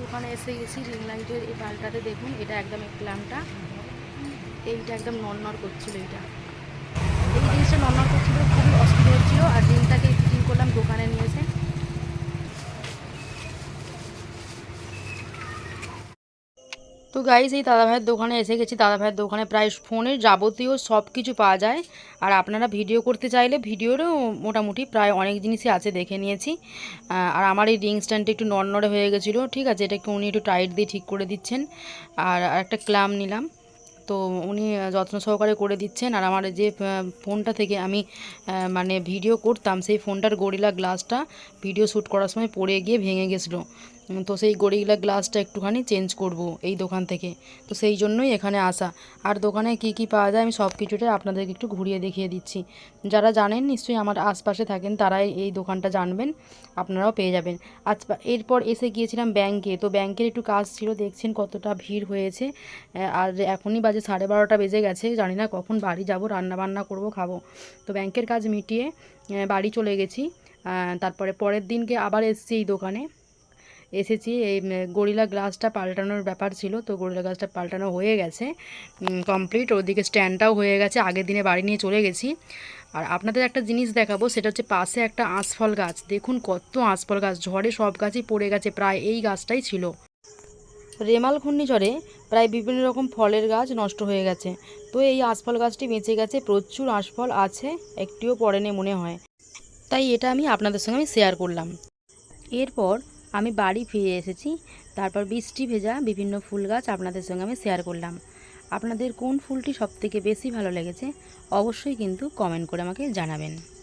দোকানে এসে গেছি রিং লাইটের এই বালটাতে দেখুন, এটা একদম এই প্ল্যামটা এইটা একদম নর্নর করছিল এইটা। এই জিনিসটা নর্নর করছিল, খুবই অসুবিধা হচ্ছিল, আর রিংটাকে ফিটিং করলাম দোকানে নিয়ে এসে তো গাইস এই দাদা ভাইয়ের দোকানে এসে গেছি। দাদা ভাইয়ের দোকানে প্রায় ফোনের যাবতীয় সব কিছু পাওয়া যায়। আর আপনারা ভিডিও করতে চাইলে ভিডিওরও মোটামুটি প্রায় অনেক জিনিসই আছে দেখে নিয়েছি। আর আমার এই রিং স্ট্যান্ডটা একটু নড়নড়ে হয়ে গেছিল। ঠিক আছে, এটাকে উনি একটু টাইট দিয়ে ঠিক করে দিচ্ছেন। আর একটা ক্লাম নিলাম। তো উনি যত্ন সহকারে করে দিচ্ছেন। আর আমার যে ফোনটা থেকে আমি মানে ভিডিও করতাম, সেই ফোনটার গরিলা গ্লাসটা ভিডিও শ্যুট করার সময় পড়ে গিয়ে ভেঙে গেছিল। তো সেই গরিলা গ্লাসটা একটুখানি চেঞ্জ করব এই দোকান থেকে। তো সেই জন্যই এখানে আসা। আর দোকানে কি কি পাওয়া যায় আমি সব কিছুটাই আপনাদেরকে একটু ঘুরিয়ে দেখিয়ে দিচ্ছি। যারা জানেন নিশ্চয়ই আমার আশপাশে থাকেন, তারাই এই দোকানটা জানবেন, আপনারাও পেয়ে যাবেন। আজ এরপর এসে গিয়েছিলাম ব্যাংকে। তো ব্যাংকের একটু কাজ ছিল, দেখছেন কতটা ভিড় হয়েছে। আর এখনই বাজে সাড়ে বারোটা বেজে গেছে, জানি না কখন বাড়ি যাব রান্না বান্না করব, খাব। তো ব্যাংকের কাজ মিটিয়ে বাড়ি চলে গেছি। তারপরে পরের দিনকে আবার এসেছি এই দোকানে। এসেছি, এই গরিলা গ্লাসটা পাল্টানোর ব্যাপার ছিল, তো গরিলা গ্লাসটা পাল্টানো হয়ে গেছে কমপ্লিট ওদিকে স্ট্যান্ডটাও হয়ে গেছে, আগের দিনে বাড়ি নিয়ে চলে গেছি। আর আপনাদের একটা জিনিস দেখাবো, সেটা হচ্ছে পাশে একটা আঁশফল গাছ। দেখুন কত আঁশফল গাছ, ঝড়ে সব গাছই পড়ে গেছে, প্রায় এই গাছটাই ছিল। রেমাল ঘূর্ণিঝড়ে প্রায় বিভিন্ন রকম ফলের গাছ নষ্ট হয়ে গেছে। তো এই আঁশফল গাছটি বেঁচে গেছে, প্রচুর আঁশফল আছে, একটিও পড়েনি মনে হয়। তাই এটা আমি আপনাদের সঙ্গে আমি শেয়ার করলাম। এরপর আমি বাড়ি ফিরে এসেছি, তারপর বৃষ্টি ভেজা বিভিন্ন ফুল গাছ আপনাদের সঙ্গে আমি শেয়ার করলাম। আপনাদের কোন ফুলটি সবথেকে বেশি ভালো লেগেছে, অবশ্যই কিন্তু কমেন্ট করে আমাকে জানাবেন।